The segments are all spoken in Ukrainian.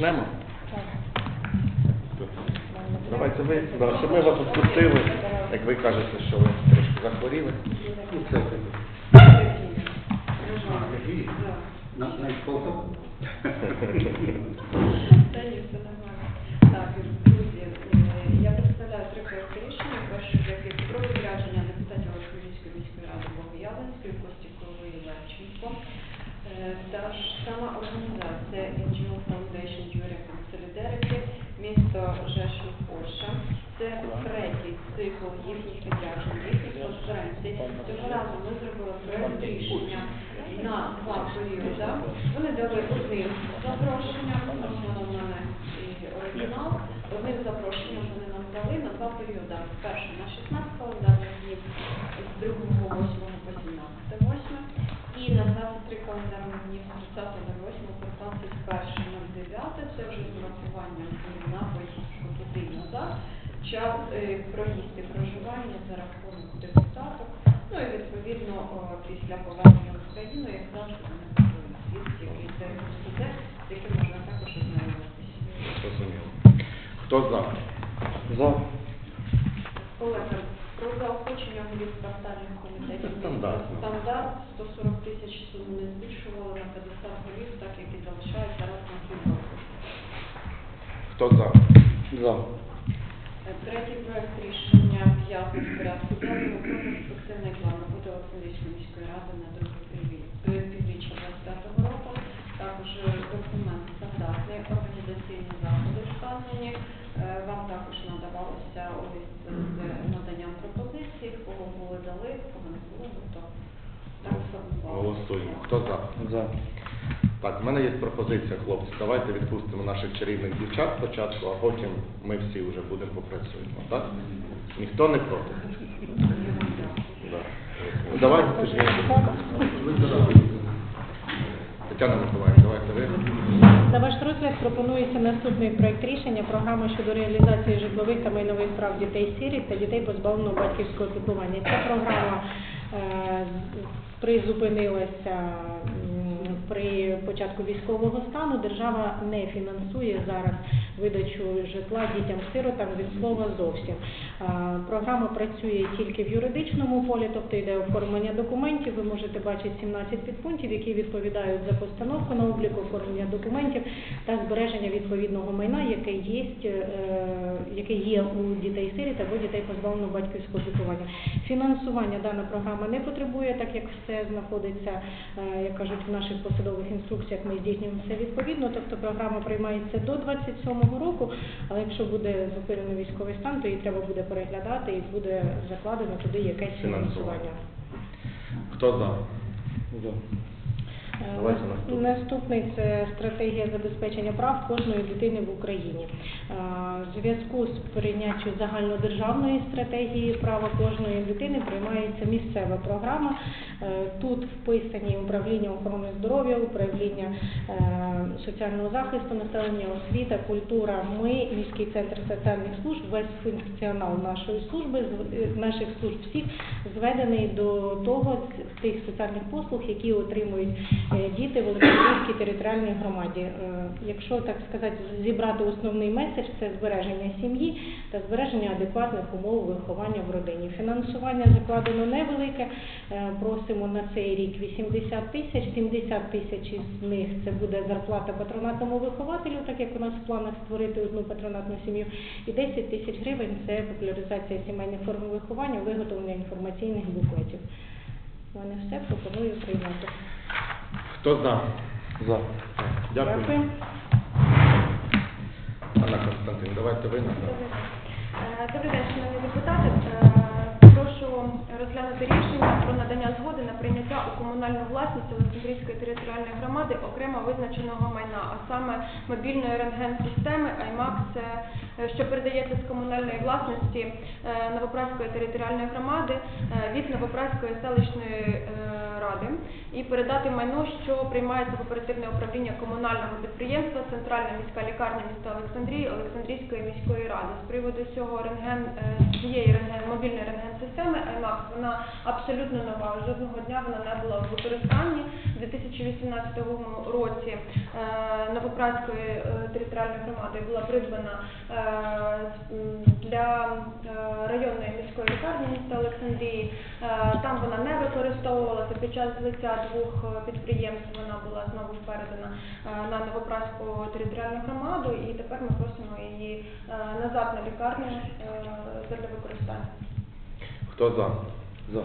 почнемо? Давайте ви, да, щоб ми вас відпустили, як ви кажете, що ви трошки захворіли. Ну, це На, на. Та ні, все нормально. Так, друзі, е, я представляю три проекти рішення. З яких про відрядження депутатів Олександрійської міської ради Богоявленської, Костікової Левченко. Е, Та ж сама організація третій їхніх відряджень, їхніх конференцій. Цього разу ми зробили проект рішення на два періоди. Вони дали одним запрошенням, воно мене і оригінал. Одним запрошенням вони нам дали на два періоди. Перший на 16 календарних днів, з 2 8 по 17 8 і на 23 календарних днів з 30 до 8 по 21 09. Це вже з урахуванням днів на поїздку туди і назад. Час е, проживання за рахунок депутаток. Ну і відповідно після повернення в Україну, як завжди, звідки і це студент, з яким можна також ознайомитися. зрозуміло. Хто за? За. Колеги, про заохочення голів квартальних комітетів. Стандартно. Стандарт 140 тисяч суму не збільшували на 50 голів, так як і залишається раз на півроку. Хто за? За. Е, Третій проект рішення п'ятий порядку денному про перспективний план роботи Олександрійської міської ради на друге піврі- е, півріччя 25 року. Також е, документ стандартний, організаційні заходи вказані. Е, Вам також надавалося лист з наданням пропозицій, кого були дали, кого не було, тобто так сформували. Голосуємо. Хто за? За. Так, в мене є пропозиція, хлопці. Давайте відпустимо наших чарівних дівчат спочатку, а потім ми всі вже будемо попрацюємо. Так? Ніхто не проти? Ну, Давайте тоді. Тетяна Миколаївна, давайте ви. На ваш розгляд пропонується наступний проект рішення програми щодо реалізації житлових та майнових прав дітей сиріт та дітей позбавленого батьківського піклування. Ця програма е, призупинилася при початку військового стану. Держава не фінансує зараз видачу житла дітям-сиротам від слова зовсім. Програма працює тільки в юридичному полі, тобто йде оформлення документів. Ви можете бачити 17 підпунктів, які відповідають за постановку на облік, оформлення документів та збереження відповідного майна, яке є, е, яке є у дітей сиріт або дітей позбавленого батьківського піклування. Фінансування дана програма не потребує, так як все знаходиться, е, як кажуть, в наших посадових інструкціях. Ми здійснюємо все відповідно. Тобто програма приймається до 27-го року, але якщо буде зупинено військовий стан, то її треба буде переглядати і буде закладено туди якесь Фінансування. фінансування. Хто за? За. Е, Давайте наступний. Наступний це стратегія забезпечення прав кожної дитини в Україні. Е, В зв'язку з прийняттю загальнодержавної стратегії права кожної дитини приймається місцева програма. Е, Тут вписані управління охорони здоров'я, управління соціального захисту населення, освіта, культура. Ми, міський центр соціальних служб, весь функціонал нашої служби, наших служб всіх зведений до того з тих соціальних послуг, які отримують діти в Олександрійській територіальній громаді. Е, Якщо так сказати, зібрати основний меседж, це збереження сім'ї та збереження адекватних умов виховання в родині. Фінансування закладено невелике. Е, Просимо на цей рік 80 тисяч, 70 тисяч із них це буде зарплата патронатному вихователю, так як у нас в планах створити одну патронатну сім'ю, і 10 тисяч гривень це популяризація сімейних форм виховання, виготовлення інформаційних буклетів. У мене все пропоную прийняти. Хто за? За. Дякую. Анна Константин, давайте ви на Е, Добрий день, шановні депутати. Е, Прошу розглянути рішення про надання згоди на прийняття комунальну власність Олександрійської територіальної громади окремо визначеного майна, а саме мобільної рентген-системи АйМАК, е, що передається з комунальної власності е, Новопраської територіальної громади е, від Новопраської селищної ради і передати майно, що приймається в оперативне управління комунального підприємства Центральна міська лікарня міста Олександрії Олександрійської міської ради. З приводу цього рентген цієї рентген мобільної рентген-системи АйМАК, вона абсолютно нова. Жодного дня вона не була в використанні. в 2018 році е, Новопраської е, територіальної громади була придбана е, для районної міської лікарні міста Олександрії. Там вона не використовувалася під час злиття двох підприємств. Вона була знову передана на Новопраську територіальну громаду, і тепер ми просимо її назад на лікарню для використання. Хто за? За.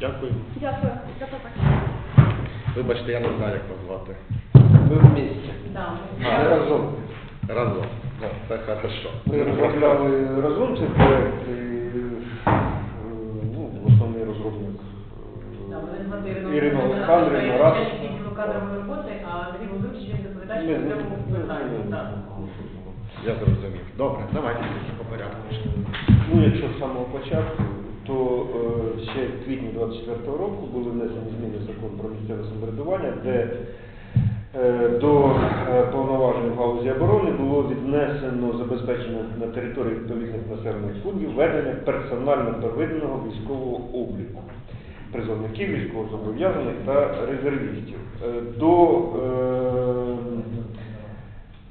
Дякую. Дякую побачення. Вибачте, я не знаю, як вас звати. Ми вместе. А, Ми разом. Разом. Це хорошо. Ми розробляли разом цей проект, і, е, ну, основний розробник е, Ірина Олександрівна, раз. кадрової роботи, а Андрій Володимирович він доповідач по цьому ми- питанню. Я зрозумів. Добре, давайте по порядку. Ну, якщо з самого початку, то е, ще в квітні 24-го року були внесені зміни в закон про місцеве самоврядування, де е, до е, повноважень в галузі оборони було віднесено забезпечення на території відповідних населених пунктів ведення персонально первинного військового обліку призовників, військовозобов'язаних та резервістів. До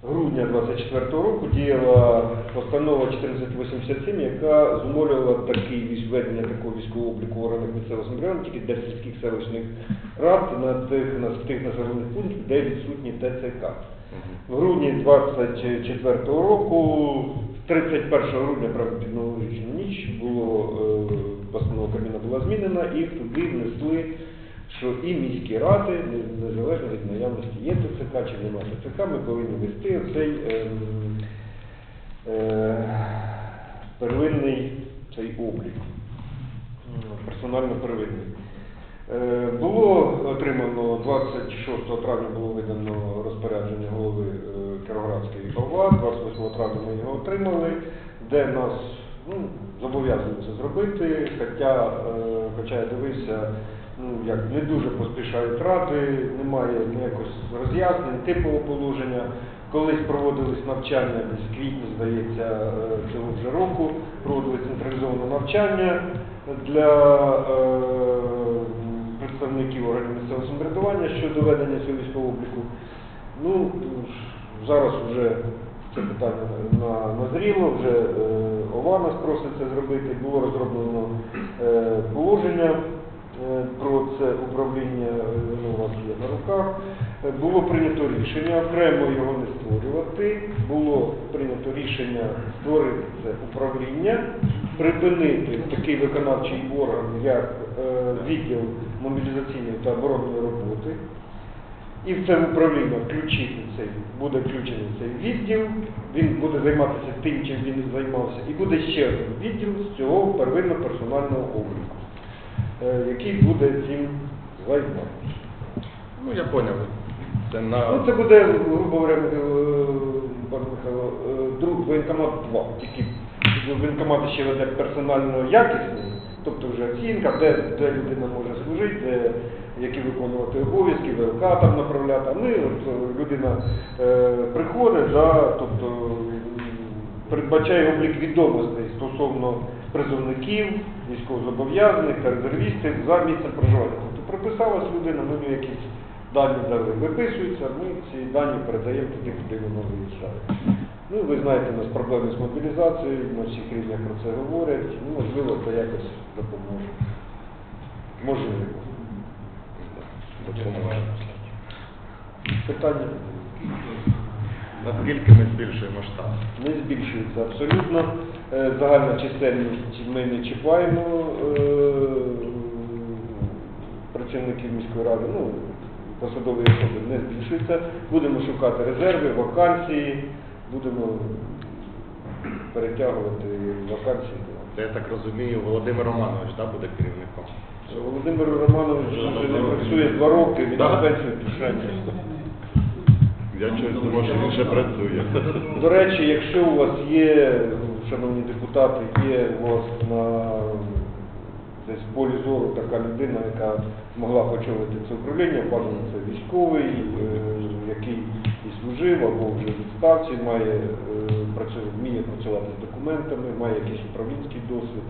грудня 24 року діяла постанова 1487, яка зумовлювала такий військ- ведення такого військового обліку в органах місцевого самоврядування тільки для сільських селищних рад на тих, на тих населених пунктів, де відсутні ТЦК. В грудні 24 року, 31 грудня, правда, під новорічну ніч, було е, постанова Кабміна була змінена і туди внесли, що і міські ради, незалежно від наявності є ТЦК чи немає ТЦК, ми повинні вести цей первинний цей облік, персонально первинний. Е, Було отримано 26 травня було видано розпорядження голови е, Кіровоградської ОВА, 28 травня ми його отримали, де нас ну, зобов'язані це зробити, хоча, е, хоча я дивився, ну, як не дуже поспішають ради, немає ніякось роз'яснень, типового положення. Колись проводились навчання десь квітні, здається, е, цього вже року, проводились централізоване навчання для е, представників органів місцевого самоврядування щодо ведення цього військового обліку. Ну, зараз вже це питання на, назріло, вже е, ОВА нас просить це зробити. Було розроблено е, положення е, про це управління, воно у вас є на руках. Було прийнято рішення окремо його не створювати. Було прийнято рішення створити це управління, припинити такий виконавчий орган, як відділ мобілізаційної та оборонної роботи. І в це управління включити цей, буде включений цей відділ, він буде займатися тим, чим він займався, і буде ще один відділ з цього первинного персонального обліку, е, який буде цим займатися. Ну, я поняв. Це на... Ну, це буде, грубо говоря, е, Михайло, е, друг воєнкомат 2, тільки воєнкомат ще веде персонально якісний, тобто вже оцінка, де, де людина може служити, де які виконувати обов'язки, ВЛК там направляти. А ми, от, е, людина е, приходить, да, тобто передбачає облік відомостей стосовно призовників, військовозобов'язаних та резервістів за місцем проживання. Тобто прописалась людина, ми якісь дані дали виписуються, ми ці дані передаємо туди, куди воно виїжджає. Ну, ви знаєте, у нас проблеми з мобілізацією, на всіх рівнях про це говорять, ну, можливо, це якось допоможе. Можливо. Допоможе. Питання Наскільки ми збільшуємо штат? не збільшується абсолютно. Е, Загальна чисельність ми не чіпаємо е, працівників міської ради, ну, посадові особи не збільшується. Будемо шукати резерви, вакансії, будемо перетягувати вакансії. Це, я так розумію, Володимир Романович да, буде керівником. Володимир Романович вже не працює два роки, він Да? на пенсію пішов. Я щось думав, що він працює. До речі, якщо у вас є, шановні депутати, є у вас на десь в полі зору така людина, яка змогла очолити це управління, бажано це військовий, е, який і служив або вже в відставці, має е, вміє працювати з документами, має якийсь управлінський досвід.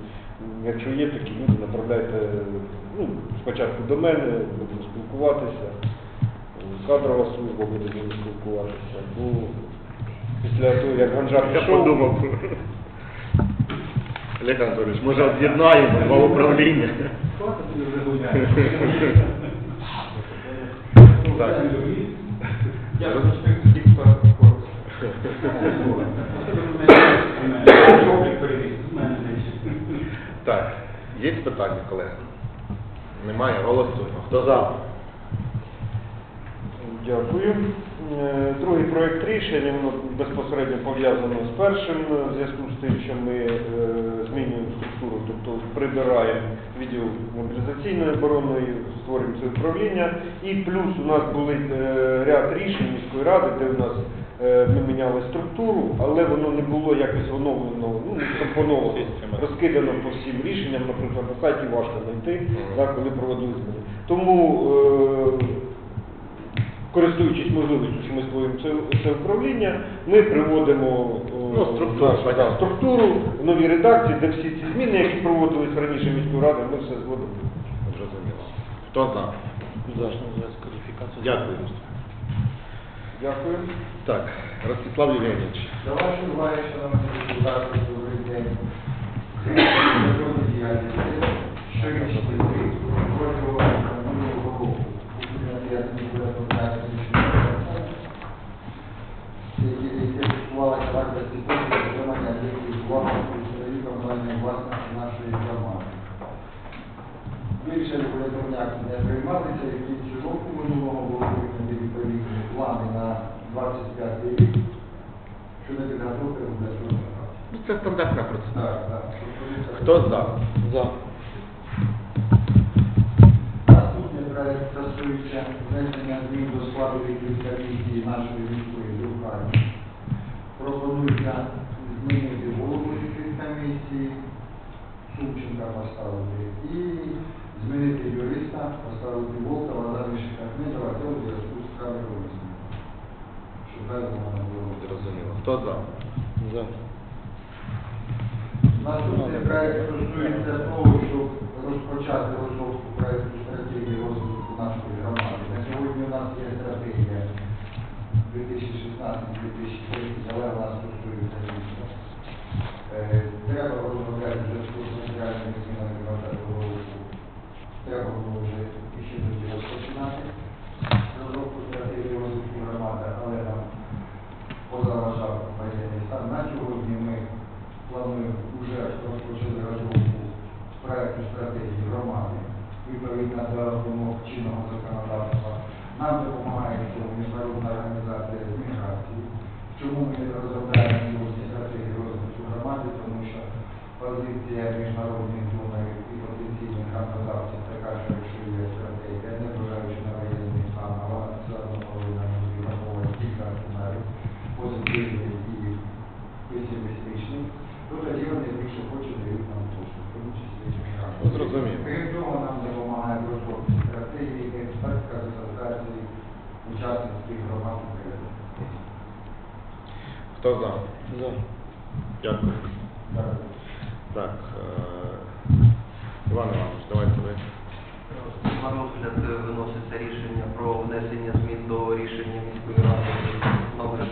Якщо є такі люди, направляйте ну, спочатку до мене, будемо спілкуватися. Кадрова служба буде з ними спілкуватися. Бо після того, як Ганжа Я пішов, подумав. Олег Анатолійович, може об'єднаємо два управління? Так. Так, є питання, колеги? Немає, голосуємо. Хто за? Дякую. Е, Другий проект рішення воно безпосередньо пов'язано з першим е, в зв'язку з тим, що ми е, змінюємо структуру, тобто прибираємо відділ мобілізаційної оборони, створюємо це управління. І плюс у нас були ряд рішень міської ради, де у нас ми міняли структуру, але воно не було якось оновлено, ну не скомпоновано, розкидано по всім рішенням, наприклад, на сайті важко знайти, так, коли проводили зміни. Тому користуючись можливістю, що ми створюємо це, це управління, ми приводимо е, Ну, структуру, нашу, да, структуру в новій редакції, де всі ці зміни, які проводились раніше міською радою, ми все зводимо. Зрозуміло. Хто за? Дякую. Дякую. Так, Ростислав Євгенійович. До вашої уваги, шановні депутати, добрий день. Закону діяльності щорічний звіт протягом минулого року управління буде виконати які ідентифікували характерці коштів отримання деяких власності старої комунальної власності нашої громади. Більше регуляторні акти не приймалися, і в кінці року минулого було виконані відповідні плани на 25 рік щодо підготовки регуляторних актів. Ну, Це стандартна процедура. Так, так. Хто за? За. Наступний проект стосується внесення змін до складу комісії нашої міської друкарні. Пропонується змінити голову комісії, Шумченка поставити, і змінити юриста, поставити Волкова, замість Ахметова, у зв'язку з кадровими Щоб далі можна було Зрозуміло. Хто за? За. Наступний проект стосується того, щоб розпочати розробку проекту стратегії розвитку нашої громади. На сьогодні у нас є стратегія 2016-2030, але вона стосується міста. Е, Треба розробляти зв'язку з матеріальними змінами 2020 року. Треба було вже ще тоді розпочинати розробку стратегії розвитку громади, але нам позаважав воєнний стан. На сьогодні ми плануємо вже розпочали розробку проекту стратегії громади відповідно до вимог чинного законодавства. Нам допомагає в цьому міжнародна організація з міграції. Чому ми розробляємо сьогодні стратегію розвитку громади? Тому що позиція міжнародних донорів і потенційних громадавців така, що якщо є стратегія, не бажаючи на воєнний стан, а вона все одно повинна бути враховувати кілька сценаріїв, позитивний і песимістичний, то тоді вони більше хочуть дають нам послуг, в тому числі і міграцію. Ну, зрозуміло. Крім того, нам допомагає в розробці стратегії експертка з асоціації учасницьких громад України. Хто за? За. Дякую. Так, е, Іван Іванович, давайте ви. На розгляд виноситься рішення про внесення змін до рішення міської ради номер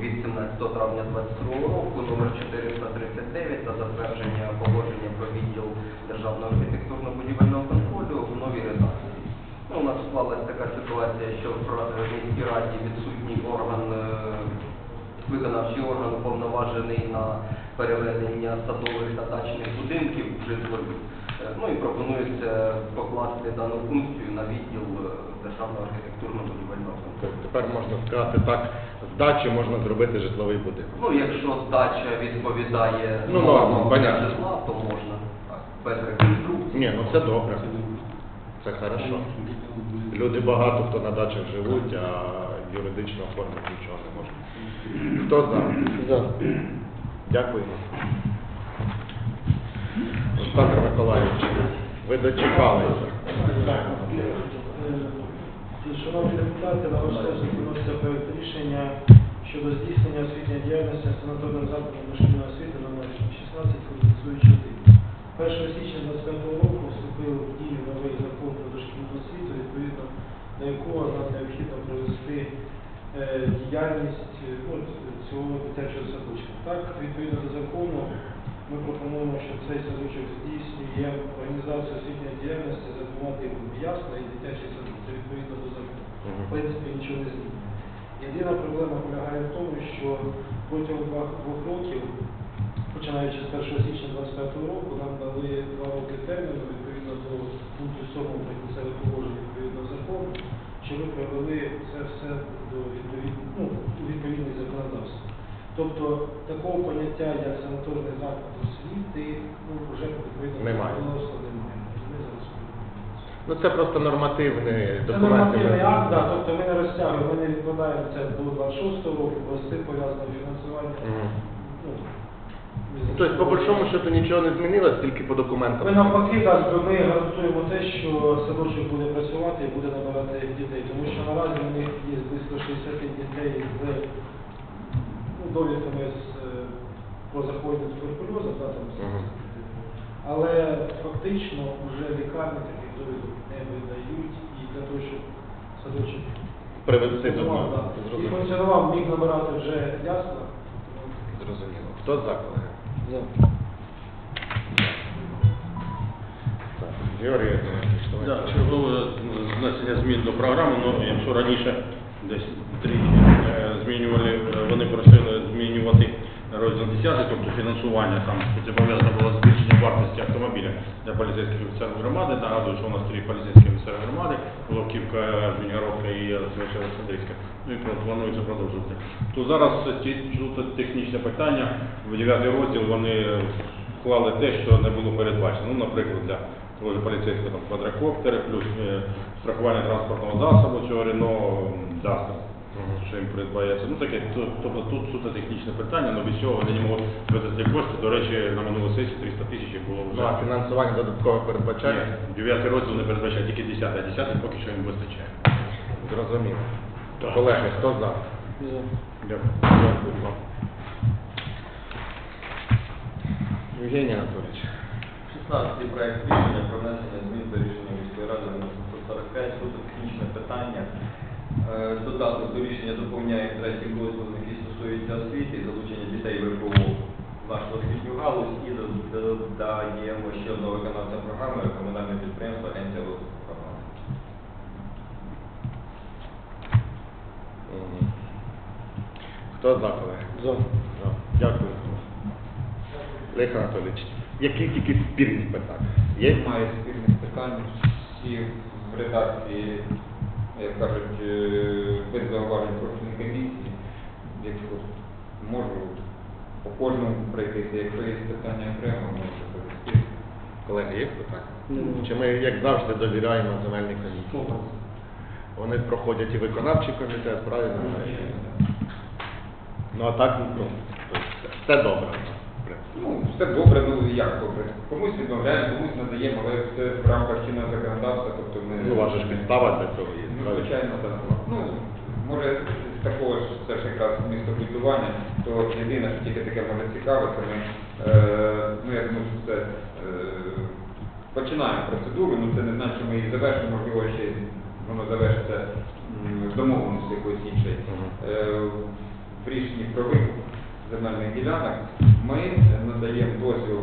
від 17 травня 2022 року, номер 439 та затвердження положення про відділ державного архітектурно-будівельного контролю в новій редакції. Ну, у нас склалась така ситуація, що в міській раді відсутній орган, е, виконавчий орган уповноважений на переведення садових та дачних будинків в житлові. Е, Ну і пропонується покласти дану функцію на відділ е, Державного архітектурно-будівельного контролю. Тобто Тепер можна сказати так, з дачі можна зробити житловий будинок. Ну, якщо здача відповідає Ну, нормам нормам, понятно. житла, то можна так, без реконструкції. Ні, ну це добре. Це хорошо. Люди багато хто на дачах живуть, а юридично оформити нічого не можна. Хто за? За. Дякуємо. Олександр Миколаївич, ви дочекалися. Шановні депутати, на ваш розгляд виноситься проект рішення щодо здійснення освітньої діяльності санаторним закладом дошкільної освіти номер 16 функціонуючи 1 січня 25 року вступив в дію новий закон про дошкільну освіту. Відповідно, е, діяльність е, ну, цього дитячого садочка. Так, відповідно до закону, ми пропонуємо, що цей садочок здійснює організацію освітньої діяльності за двома типами ясла і дитячий садок. Це відповідно до закону. В принципі, нічого не змінює. Єдина проблема полягає в тому, що протягом двох, двох років, починаючи з 1 січня 2025 року, нам дали два роки терміну відповідно до пункту 7 прикінцевих положень відповідного закону, що ми привели це все до ну, у відповідність. Тобто такого поняття, як санаторний заклад освіти, ну, вже відповідно Немає. немає. Ну це просто нормативний це нормативний акт, да, тобто ми не розтягуємо, ми не відкладаємо це до 26 року, бо з цим пов'язане фінансування. Мгм. Тобто, по большому счету нічого не змінилось, тільки по документам. Ми навпаки, так, ми гарантуємо те, що садочок буде працювати і буде набирати дітей, тому що наразі у них є близько 60 дітей з ну, довідками з, е, про захворювання туберкульозу, да, там, з- Мгм. але фактично вже лікарні таких довідок не видають і для того, щоб садочок Привести до да, і функціонував, міг набирати вже ясла. Зрозуміло. Хто за, колеги? Так, Георгій Да, чергове внесення змін до програми, ну, якщо раніше десь тричі е, змінювали, е, вони просили змінювати розділ 10, тобто фінансування, там це пов'язано було з збільшенням вартості автомобіля для поліцейських офіцерів громади. Нагадую, що у нас три поліцейські офіцери громади, Головківка, Звенігородка і Олександр Олександрівська. Ну і план- планується продовжувати. То зараз ті тут технічне питання, в 9 розділ вони вклали те, що не було передбачено. Ну, наприклад, для того поліцейського там квадрокоптери, плюс е, страхування транспортного засобу цього Рено Дастер, що їм придбається. Ну таке, то- тобто тут суто технічне питання, але без цього вони не можуть видати кошти. До речі, на минулу сесію 300 тисяч було вже. Ну, а фінансування додатково передбачає? Ні, 9 розділ не передбачає, тільки 10, а 10 поки що їм вистачає. Зрозуміло. Так. Колеги, хто за? Дякую. Дякую вам. Євгеній Анатолійович. 16 проект рішення про внесення змін до рішення міської ради номер 745 суто технічне питання. Е, Додаток до рішення доповняє третій розділ, який стосується освіти залучення дітей ВПО в нашу освітню галузь і додаємо ще одного виконавця програми комунальне підприємство Агенція розвитку програми. Хто за, колеги? За. За. Дякую. Олег Анатолійович, які тільки спірні питання? Є? Немає спільних питань, всі в редакції, як кажуть, е, без зауважень профільної комісії. Якщо можу по кожному пройтися, якщо є питання окремо, можу повести. Колеги, є питання? Чи ми, як завжди, довіряємо земельній комісії? Вони проходять і виконавчий комітет, правильно? Ну а так, ну, все добре. Ну, все добре, ну як добре. Комусь відмовляємо, комусь надаємо, але це в рамках чинного законодавства, тобто ми... Ну, у вас ж підстава для цього є. Звичайно, так. Ну, може, з такого ж це ж якраз містобудування, то єдине, що тільки таке може цікавити, ми, е, ну, я думаю, що це е, починаємо процедуру, ну це не значить, що ми її завершимо, можливо, ще воно завершиться домовленості якоїсь іншої. Е, в рішенні про викуп земельних ділянок ми надаємо дозвіл,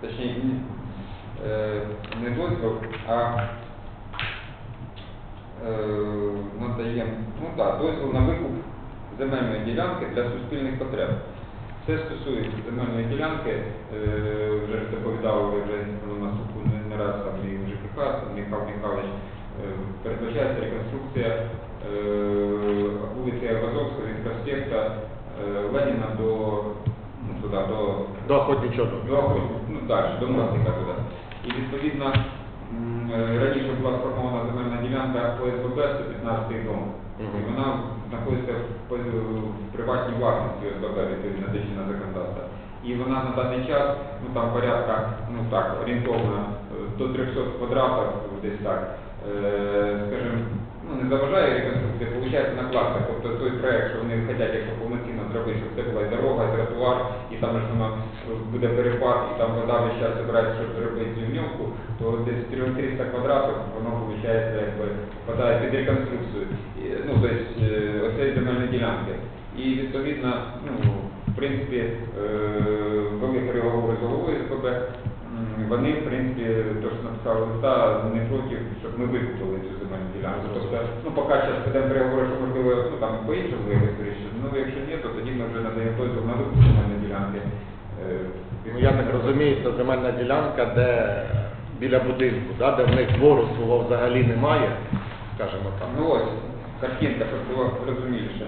точніше, ні, е, не дозвіл, а надаємо, ну так, дозвіл на викуп земельної ділянки для суспільних потреб. Це стосується земельної ділянки, е, вже доповідав ви вже на наступу не, раз там і ЖКХ, Михайло Михайлович, е, передбачається реконструкція е, вулиці Азовського від проспекта е, Леніна до, ну, туди, до До охотничого до Охотника, ну далі, до Мостика туди. І відповідно е, раніше була сформована земельна ділянка ОСББ 115 дом. І вона знаходиться в, в приватній власності ОСББ відповідно чинного законодавства. І вона на даний час, ну там порядка, ну так, орієнтовно е, до 300 квадратів, десь так, е, скажімо, ну не заважає реконструкція, виходить накладка. Тобто той проект, що вони хочуть, якщо повноцінно зробити, щоб це була і дорога, і тротуар, і там ж воно буде перепад, і там вода весь час збирається, щоб зробити рівньовку, то десь 300 квадратів воно виходить, якби впадає під реконструкцію. І, Ну, тобто, оцей земельний ділянки. І відповідно, ну, в принципі, е, вели переговори з головою СПБ. Вони, в принципі, то, що написали листа, не проти, щоб ми викупили цю земельну ділянку. Тобто, ну, поки зараз ведемо переговори, що можливо, ну, там по-іншому виявити вирішити. Ну, якщо ні, то тоді ми вже надаємо дозвіл на викуп земельної ділянки. Е, Ну, я так розумію, це земельна ділянка, де біля будинку, да, де в них двору свого взагалі немає, скажімо так. Ну ось, картинка, щоб було розуміліше.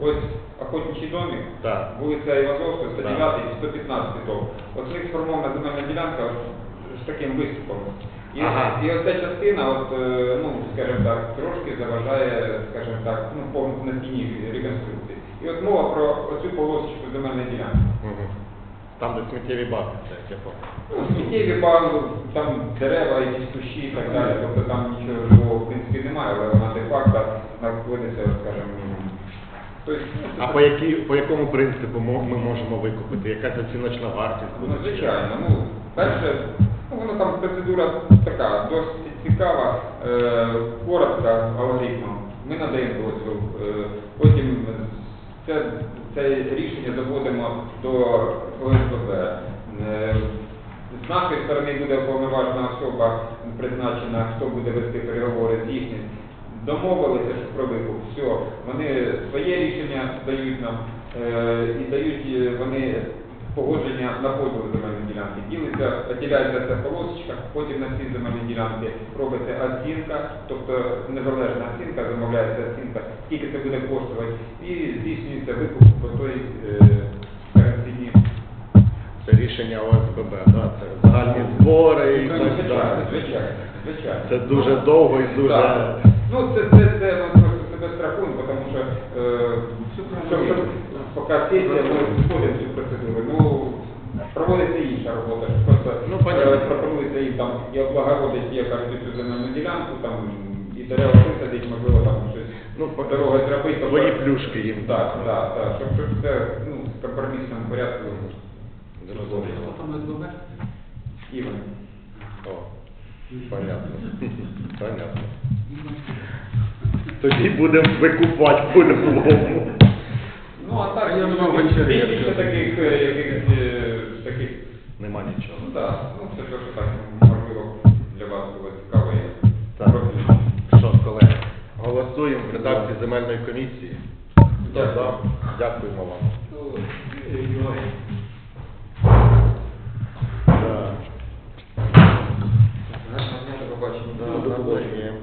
Ось охотничий домик, Так. вулиця Івазовська, 109 Так. і 115 дом. В них сформована земельна ділянка з таким виступом. І, Ага. і оця частина, от, е, ну, скажімо так, трошки заважає, скажімо так, ну, повністю реконструкції. І от мова про оцю полосочку земельної ділянки. Мгм. Там, де сміттєві баки, це пам'ятаю. Ну, сміттєві бали, там дерева, якісь кущі і так далі, тобто там нічого живого в принципі немає, але вона де-факто знаходиться, скажімо, ну, А по, які, по якому принципу ми можемо викупити? Якась оціночна вартість? Ну, звичайно. Ну, перше, ну, воно там процедура така, досить цікава, е, коротка алгоритмом. Ми надаємо дозвіл, е, потім це, це рішення доводимо до ОСББ. Е, з нашої сторони буде уповноважена особа призначена, хто буде вести переговори з їхнім. Домовилися, що про викуп, все, вони своє рішення дають нам і дають вони погодження на поділ земельної ділянки. Ділиться, поділяється ця полосочка, потім на ці земельні ділянки робиться оцінка, тобто незалежна оцінка, замовляється оцінка, скільки це буде коштувати, і здійснюється викуп по той е. Це рішення ОСББ, да? це загальні збори і так далі. звичайно, звичайно. Це дуже довго і дуже... Так. Ну, це, це, це ми просто себе страхуємо, тому що, е, щоб, щоб, поки сесія, ми входимо процедуру. Ну, проводиться інша робота, що просто Ну, е, пропонується їм там і облагородить, є кажуть, цю земельну ділянку, там, і дерева висадить, можливо, там щось Ну, по- дороги зробити. свої плюшки їм. Так, так, так, щоб, щоб це ну, в компромісному порядку Зрозуміло. Іван. О, понятно. Понятно. Тоді будемо викупати по-любому. Ну, а так, Я думав, вечеря. більше таких, е, якихось, е, таких Нема нічого. Ну так, ну це те, що так можливо для вас було цікаво. і Так. Що, колеги, голосуємо в редакції земельної комісії. Хто за? Дякуємо вам. Да. До побачення. Да, навзаєм.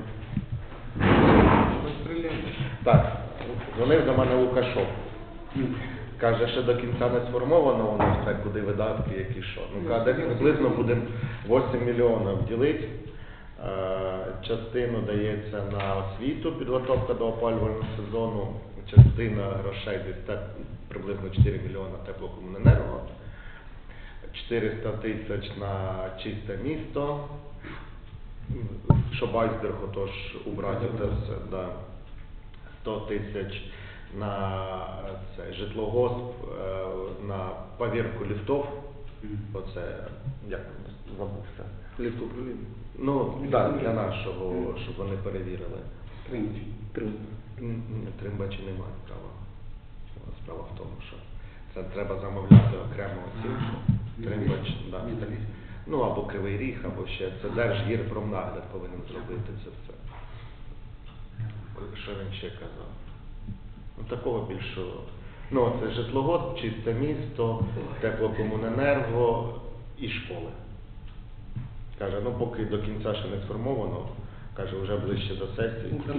Так, до Лукашов. Каже, ще до кінця не сформовано у нас все, куди видатки, які що. Ну, каже, приблизно будемо 8 мільйонів ділити. Е, Частину дається на освіту, підготовка до опалювального сезону, частина грошей десь приблизно 4 мільйони теплокомуненерго, 400 тисяч на чисте місто, щоб айсберг отож убрати це все, да. 100 тисяч на це, житлогосп, е, на повірку ліфтов. Оце, як забувся. Ліфтоуправління. Ну, да, для нашого, щоб вони перевірили. Ні, Тримбачі немає права. Справа в тому, що це треба замовляти окремо оцінку. Тримбач, да. Ну або Кривий Ріг, або ще це Держгірпромнагляд повинен зробити це все. Що він ще казав? Ну такого більшого. Ну, це житлогосп, чисте місто, теплокомуненерго і школи. Каже, ну поки до кінця ще не сформовано, каже, вже ближче до сесії. Ну,